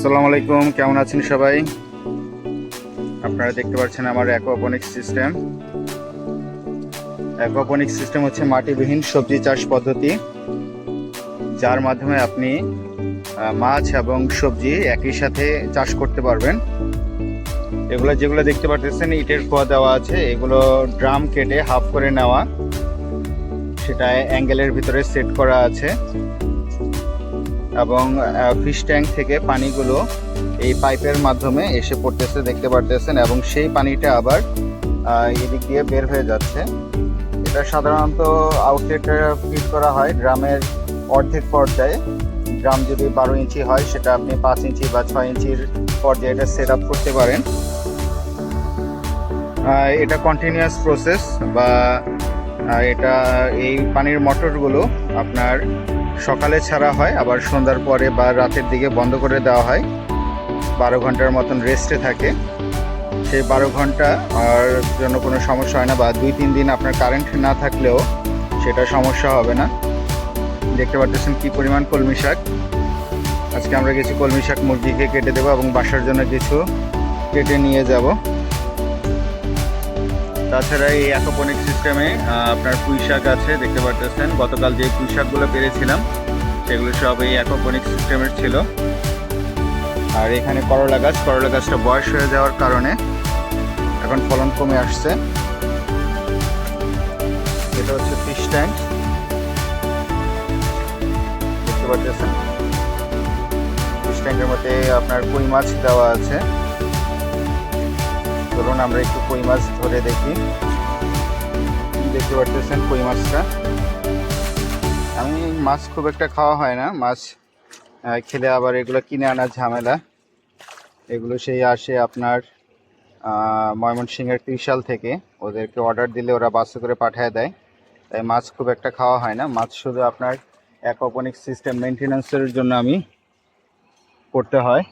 আসসালামু আলাইকুম, কেমন আছেন সবাই? আপনারা দেখতে পাচ্ছেন আমার অ্যাকোয়াপনিক সিস্টেম অ্যাকোয়াপনিক সিস্টেম হচ্ছে মাটিবিহীন সবজি চাষ পদ্ধতি, যার মাধ্যমে আপনি মাছ এবং সবজি একই সাথে চাষ করতে পারবেন। এগুলো যেগুলো দেখতে পাচ্ছেন ইটের খোয়া দেওয়া আছে, এগুলো ড্রাম কেটে হাফ করে নেওয়া। সেটা অ্যাঙ্গেলের ভিতরে সেট করা আছে। এবং ফিশ ট্যাঙ্ক থেকে পানিগুলো এই পাইপের মাধ্যমে এসে পড়তেছে, দেখতে পারতেছেন, এবং সেই পানিটা আবার এদিক দিয়ে বের হয়ে যাচ্ছে। এটা সাধারণত আউটলেটে ফিট করা হয় ড্রামের অর্ধেক পর্যায়ে। ড্রাম যদি বারো ইঞ্চি হয়, সেটা আপনি পাঁচ ইঞ্চি বা ছয় ইঞ্চির পর্যায়ে এটা সেট আপ করতে পারেন। এটা কন্টিনিউয়াস প্রসেস বা আহ, এটা এই পানির মোটরগুলো আপনার সকালে ছাড়া হয় আবার সন্ধ্যার পরে বা রাতের দিকে বন্ধ করে দেওয়া হয়। বারো ঘণ্টার মতন রেস্টে থাকে। সেই বারো ঘণ্টা আর জন্য কোনো সমস্যা হয় না বা দুই তিন দিন আপনার কারেন্ট না থাকলেও সেটা সমস্যা হবে না। দেখতে পাচ্ছেন কি পরিমাণ কলমি শাক। আজকে আমরা কিছু কলমি শাক মুরগিকে কেটে দেবো এবং বাসার জন্য কিছু কেটে নিয়ে যাব। তাছাড়া এই অ্যাকোপনিক সিস্টেমে আপনার পুঁই শাক আছে, দেখতে পাচ্ছেন গতকাল যে পুঁই শাকগুলো পেরেছিলাম, সেগুলো সব এই অ্যাকোপনিক সিস্টেমের ছিল। আর এখানে করলা গাছ, করলা গাছটা বয়স হয়ে যাওয়ার কারণে এখন ফলন কমে আসছে। এটা হচ্ছে ফিশ ট্যাঙ্ক দেখতে পাচ্ছেন ফিশ ট্যাঙ্কের মধ্যে আপনার কই মাছ দেওয়া আছে। চলুন, আমরা একটু কই মাছ ধরে দেখি। দেখতে পাচ্ছেন কই মাছটা। আমি মাছ খুব একটা খাওয়া হয় না। মাছ খেলে আবার এগুলো কিনে আনার ঝামেলা। এগুলো সেই আসে আপনার ময়মনসিংহের ত্রিশাল থেকে। ওদেরকে অর্ডার দিলে ওরা বাসে করে পাঠিয়ে দেয়। তাই মাছ খুব একটা খাওয়া হয় না। মাছ শুধু আপনার অ্যাকোপনিক সিস্টেম মেনটেন্যান্সের জন্য আমি করতে হয়।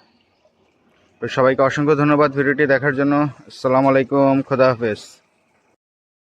তো সবাইকে অসংখ্য ধন্যবাদ ভিডিওটি দেখার জন্য। আসসালামু আলাইকুম খোদা হাফেজ।